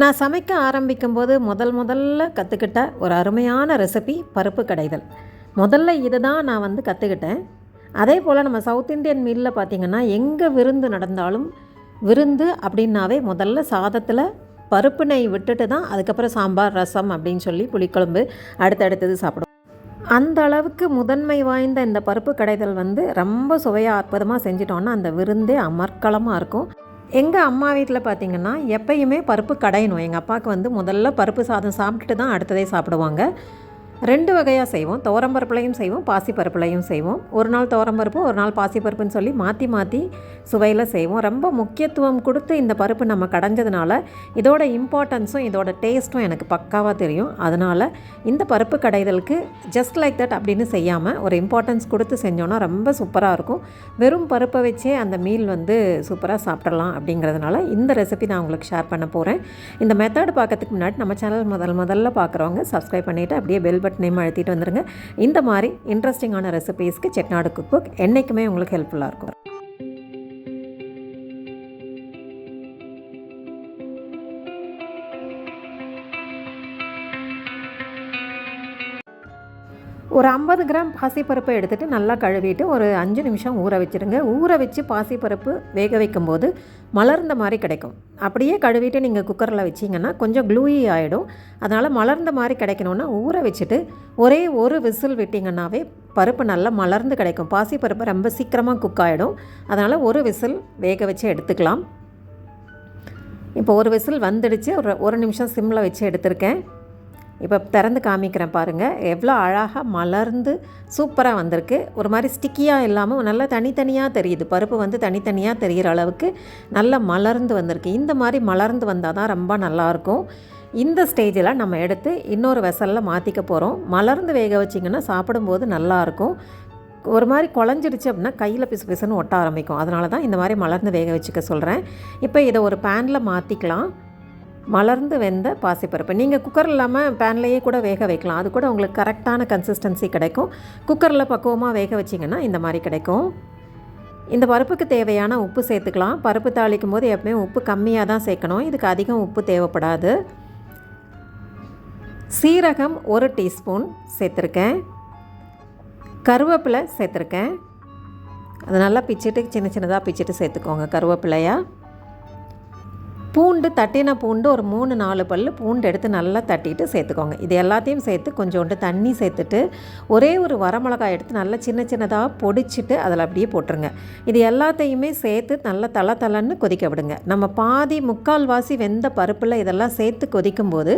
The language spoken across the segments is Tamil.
நான் சமைக்க ஆரம்பிக்கும்போது முதல் முதல்ல கற்றுக்கிட்ட ஒரு அருமையான ரெசிபி பருப்பு கடைதல். முதல்ல இதை தான் நான் வந்து கற்றுக்கிட்டேன் அதே போல் நம்ம சவுத் இந்தியன் மீலில் பார்த்திங்கன்னா எங்கே விருந்து நடந்தாலும் விருந்து அப்படின்னாவே முதல்ல சாதத்தில் பருப்பு நெய் விட்டுட்டு தான் அதுக்கப்புறம் சாம்பார் ரசம் அப்படின்னு சொல்லி புளிக்குழம்பு அடுத்தடுத்தது சாப்பிடுவோம். அந்த அளவுக்கு முதன்மை வாய்ந்த இந்த பருப்பு கடைதல் வந்து ரொம்ப சுவையாக அற்புதமாக செஞ்சிட்டோன்னா அந்த விருந்தே அமர்க்களமாக இருக்கும். எங்கள் அம்மா வீட்டில் பார்த்திங்கன்னா எப்பயுமே பருப்பு கடையணும். எங்கள் அப்பாவுக்கு வந்து முதல்ல பருப்பு சாதம் சாப்பிட்டுட்டு தான் அடுத்ததே சாப்பிடுவாங்க. ரெண்டு வகையாக செய்வோம். துவரம்பருப்புலையும் செய்வோம் பாசிப்பருப்புலையும் செய்வோம். ஒரு நாள் துவரம்பருப்பு ஒரு நாள் பாசிப்பருப்புன்னு சொல்லி மாற்றி மாற்றி சுவையில் செய்வோம். ரொம்ப முக்கியத்துவம் கொடுத்து இந்த பருப்பு நம்ம கடைஞ்சதுனால இதோட இம்பார்ட்டன்ஸும் இதோட டேஸ்ட்டும் எனக்கு பக்காவாக தெரியும். அதனால் இந்த பருப்பு கடைதலுக்கு ஜஸ்ட் லைக் தட் அப்படின்னு செய்யாமல் ஒரு இம்பார்ட்டன்ஸ் கொடுத்து செஞ்சோன்னா ரொம்ப சூப்பராக இருக்கும். வெறும் பருப்பை வச்சே அந்த மீல் வந்து சூப்பராக சாப்பிட்றலாம் அப்படிங்கிறதுனால இந்த ரெசிபி நான் உங்களுக்கு ஷேர் பண்ண போகிறேன் இந்த மெத்தட் பார்க்கறதுக்கு முன்னாடி நம்ம சேனல் முதல் முதல்ல பார்க்குறவங்க சப்ஸ்கிரைப் பண்ணிவிட்டு அப்படியே பெல் நேம் அழுத்திட்டு வந்துடுங்க இந்த மாதிரி இன்ட்ரெஸ்டிங்கான ரெசிபீஸ்க்கு செட்நாடு குக் புக் என்றைக்குமே உங்களுக்கு ஹெல்ப்ஃபுல்லாக இருக்கும். ஒரு ஐம்பது கிராம் பாசிப்பருப்பை எடுத்துகிட்டு நல்லா கழுவிட்டு ஒரு அஞ்சு நிமிஷம் ஊற வச்சுருங்க. ஊற வச்சு பாசிப்பருப்பு வேக வைக்கும்போது மலர்ந்த மாதிரி கிடைக்கும். அப்படியே கழுவிட்டு நீங்கள் குக்கரில் வச்சிங்கன்னா கொஞ்சம் க்ளூயி ஆகிடும் அதனால் மலர்ந்த மாதிரி கிடைக்கணுன்னா ஊற வச்சுட்டு ஒரே ஒரு விசில் விட்டிங்கன்னாவே பருப்பு நல்லா மலர்ந்து கிடைக்கும். பாசிப்பருப்பு ரொம்ப சீக்கிரமாக குக் ஆகிடும் அதனால் ஒரு விசில் வேக வச்சு எடுத்துக்கலாம். இப்போ ஒரு விசில் வந்துடுச்சு. ஒரு ஒரு நிமிஷம் சிம்மில் வச்சு எடுத்திருக்கேன். இப்போ திறந்து காமிக்கிறேன் பாருங்கள் எவ்வளோ அழகாக மலர்ந்து சூப்பராக வந்திருக்கு. ஒரு மாதிரி ஸ்டிக்கியாக இல்லாமல் நல்லா தனித்தனியாக தெரியுது. பருப்பு வந்து தனித்தனியாக தெரிகிற அளவுக்கு நல்லா மலர்ந்து வந்திருக்கு. இந்த மாதிரி மலர்ந்து வந்தால் தான் ரொம்ப நல்லாயிருக்கும் இந்த ஸ்டேஜில் நம்ம எடுத்து இன்னொரு வெசலில் மாற்றிக்க போகிறோம் மலர்ந்து வேக வச்சிங்கன்னா சாப்பிடும்போது நல்லாயிருக்கும் ஒரு மாதிரி குழஞ்சிடுச்சு அப்படின்னா கையில் பிசு பிசுன்னு ஒட்ட ஆரம்பிக்கும். அதனால தான் இந்த மாதிரி மலர்ந்து வேக வச்சுக்க சொல்கிறேன் இப்போ இதை ஒரு பேனில் மாற்றிக்கலாம் மலர்ந்து வெந்த பாசிப்பருப்பு. நீங்கள் குக்கர் இல்லாமல் பேன்லேயே கூட வேக வைக்கலாம். அது கூட உங்களுக்கு கரெக்டான கன்சிஸ்டன்சி கிடைக்கும். குக்கரில் பக்குவமாக வேக வச்சிங்கன்னா இந்த மாதிரி கிடைக்கும். இந்த பருப்புக்கு தேவையான உப்பு சேர்த்துக்கலாம். பருப்பு தாளிக்கும் போது எப்பவுமே உப்பு கம்மியாக தான் சேர்க்கணும். இதுக்கு அதிகம் உப்பு தேவைப்படாது. சீரகம் ஒரு டீஸ்பூன் சேர்த்துருக்கேன். கருவேப்பிலை சேர்த்துருக்கேன். அது நல்லா பிச்சுட்டு சின்ன சின்னதாக பிச்சுட்டு சேர்த்துக்கோங்க கருவேப்பிலையாக பூண்டு தட்டின பூண்டு ஒரு மூணு நாலு பல் பூண்டு எடுத்து நல்லா தட்டிட்டு சேர்த்துக்கோங்க. இது எல்லாத்தையும் சேர்த்து கொஞ்சோண்டு தண்ணி சேர்த்துட்டு ஒரே ஒரு வரமிளகாய் எடுத்து நல்லா சின்ன சின்னதாக பொடிச்சிட்டு அதில் அப்படியே போட்டுருங்க. இது எல்லாத்தையுமே சேர்த்து நல்லா தலை தலைன்னு கொதிக்க விடுங்க. நம்ம பாதி முக்கால்வாசி வெந்த பருப்பில் இதெல்லாம் சேர்த்து கொதிக்கும்போது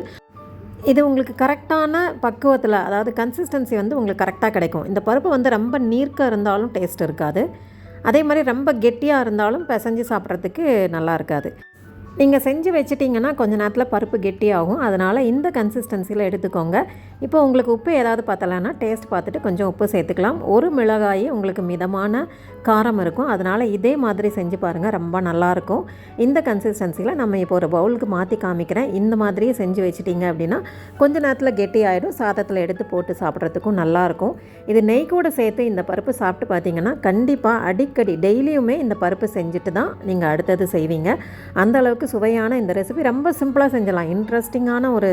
இது உங்களுக்கு கரெக்டான பக்குவத்தில் அதாவது கன்சிஸ்டன்சி வந்து உங்களுக்கு கரெக்டாக கிடைக்கும். இந்த பருப்பு வந்து ரொம்ப நீர்க்க இருந்தாலும் டேஸ்ட் இருக்காது. அதே மாதிரி ரொம்ப கெட்டியாக இருந்தாலும் பிசைஞ்சு சாப்பிட்றதுக்கு நல்லா இருக்காது. நீங்கள் செஞ்சு வச்சிட்டிங்கன்னா கொஞ்ச நேரத்தில் பருப்பு கெட்டியாகும். அதனால் இந்த கன்சிஸ்டன்சியில் எடுத்துக்கோங்க. இப்போ உங்களுக்கு உப்பு ஏதாவது பார்த்தலான்னா டேஸ்ட் பார்த்துட்டு கொஞ்சம் உப்பு சேர்த்துக்கலாம். ஒரு மிளகாய் உங்களுக்கு மிதமான காரம் இருக்கும். அதனால் இதே மாதிரி செஞ்சு பாருங்கள் ரொம்ப நல்லாயிருக்கும் இந்த கன்சிஸ்டன்சியில் நம்ம இப்போ ஒரு பவுலுக்கு மாற்றி காமிக்கிறேன். இந்த மாதிரியே செஞ்சு வச்சிட்டிங்க அப்படின்னா கொஞ்ச நேரத்தில் கெட்டி ஆகிடும் சாதத்தில் எடுத்து போட்டு சாப்பிட்றதுக்கும் நல்லாயிருக்கும் இது நெய் கூட சேர்த்து இந்த பருப்பு சாப்பிட்டு பார்த்தீங்கன்னா கண்டிப்பாக அடிக்கடி டெய்லியுமே இந்த பருப்பு செஞ்சுட்டு தான் நீங்கள் அடுத்தது செய்வீங்க. அந்த அளவுக்கு சுவையான இந்த ரெசிபி ரொம்ப சிம்பிளாக செஞ்சலாம். இன்ட்ரெஸ்டிங்கான ஒரு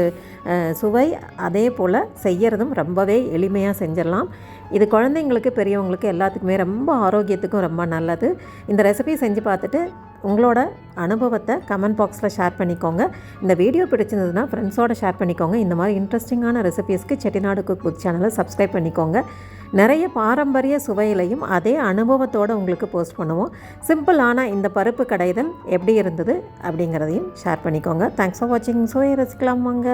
சுவை. அதே போல் செய்யறதும் ரொம்பவே எளிமையாக செஞ்சிடலாம். இது குழந்தைங்களுக்கு பெரியவங்களுக்கு எல்லாத்துக்குமே ரொம்ப ஆரோக்கியத்துக்கும் ரொம்ப நல்லது. இந்த ரெசிபி செஞ்சு பார்த்துட்டு உங்களோட அனுபவத்தை கமெண்ட் பாக்ஸில் ஷேர் பண்ணிக்கோங்க. இந்த வீடியோ பிடிச்சிருந்ததுன்னா ஃப்ரெண்ட்ஸோட ஷேர் பண்ணிக்கோங்க. இந்த மாதிரி இன்ட்ரெஸ்டிங்கான ரெசிபீஸ்க்கு செட்டிநாடு குக் புக் சேனலை சப்ஸ்கிரைப் பண்ணிக்கோங்க. நிறைய பாரம்பரிய சுவையிலையும் அதே அனுபவத்தோடு உங்களுக்கு போஸ்ட் பண்ணுவோம். சிம்பிளான இந்த பருப்பு கடைதல் எப்படி இருந்தது அப்படிங்கிறதையும் ஷேர் பண்ணிக்கோங்க. தேங்க்ஸ் ஃபார் வாட்சிங் சுவையை ரசிக்கலாம் வாங்க.